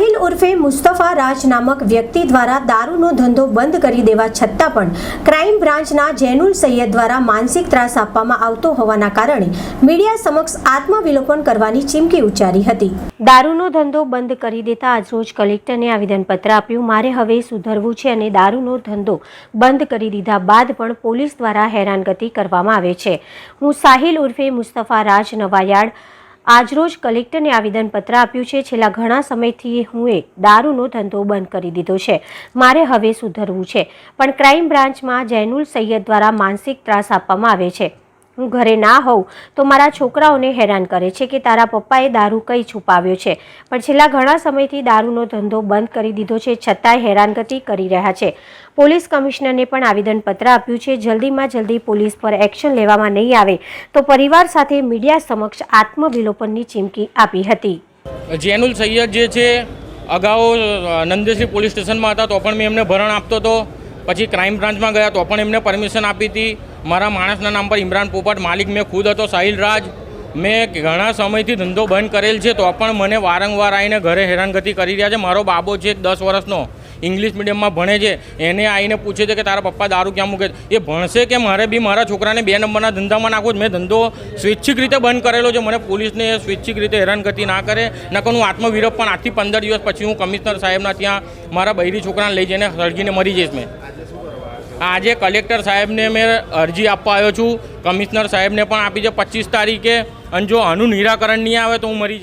સાહિલ ઉર્ફે મુસ્તફા રાજ નામક વ્યક્તિ દ્વારા દારૂનો ધંધો બંધ કરી દેવા છતાં પણ ક્રાઇમ બ્રાન્ચના જૈનુલ સૈયદ દ્વારા માનસિક ત્રાસ આપવામાં આવતો હોવાના કારણે મીડિયા સમક્ષ આત્મવિલોપન કરવાની ચીમકી ઉચ્ચારી હતી. દારૂનો ધંધો બંધ કરી દેતા આજરોજ કલેક્ટરને આવેદનપત્ર આપ્યું. મારે હવે સુધરવું છે અને દારૂનો ધંધો બંધ કરી દીધા બાદ પણ પોલીસ દ્વારા હેરાનગતિ કરવામાં આવે છે. હું સાહિલ ઉર્ફે મુસ્તફા રાજ નવાયાડ આજરોજ કલેક્ટરને આવેદનપત્ર આપ્યું છે. છેલ્લા ઘણા સમયથી હું એ દારૂનો ધંધો બંધ કરી દીધો છે. મારે હવે સુધરવું છે. પણ ક્રાઇમ બ્રાન્ચમાં જૈનુલ સૈયદ દ્વારા માનસિક ત્રાસ આપવામાં આવે છે. હું ઘરે ના હોઉં તો મારા છોકરાઓને હેરાન કરે છે કે તારા પપ્પાએ દારૂ કઈ છુપાવ્યો છે. પણ છેલ્લા ઘણા સમયથી દારૂનો ધંધો બંધ કરી દીધો છે છતાંય હેરાનગતિ કરી રહ્યા છે. પોલીસ કમિશનરને પણ આવેદનપત્ર આપ્યું છે, જલ્દીમાં જલ્દી પોલીસ પર એક્શન લેવામાં નહીં આવે તો પરિવાર સાથે મીડિયા સમક્ષ આત્મવિલોપનની ચીમકી આપી હતી. જેનુલ સૈયદ જે છે, અગાઉ નંદેશ્રી પોલીસ સ્ટેશનમાં હતા, તો પણ મેં એમને ભરણ આપતો હતો પછી ક્રાઇમ બ્રાન્ચમાં ગયા તો પણ એમને પરમિશન આપી હતી. મારા માણસના નામ પર ઇમરાન પોપટ, માલિક મેં ખુદ હતો, સાહિલ રાજ. મેં ઘણા સમયથી ધંધો બંધ કરેલ છે, તો પણ મને વારંવાર આવીને ઘરે હેરાનગતિ કરી રહ્યા છે. મારો બાબો છે દસ વર્ષનો, ઇંગ્લિશ મીડિયમમાં ભણે છે. એને આવીને પૂછે છે કે તારા પપ્પા દારૂ ક્યાં મૂકે એ ભણશે કે મારે બી મારા છોકરાને બે નંબરના ધંધામાં નાખું છે? મેં ધંધો સ્વૈચ્છિક રીતે બંધ કરેલો છે. મને પોલીસને સ્વૈચ્છિક રીતે હેરાનગતિ ના કરે. નકર હું આત્મવિરોપ પણ આજથી પંદર દિવસ પછી હું કમિશનર સાહેબના ત્યાં મારા બૈરી છોકરાને લઈ જઈને સળગીને મરી જઈશ મેં. આજે કલેક્ટર સાહેબને મેં અરજી આપવા આવ્યો છું. કમિશનર સાહેબને પણ આપી છે. પચીસ તારીખે. અને જો આનું નિરાકરણ નહીં આવે તો હું મરી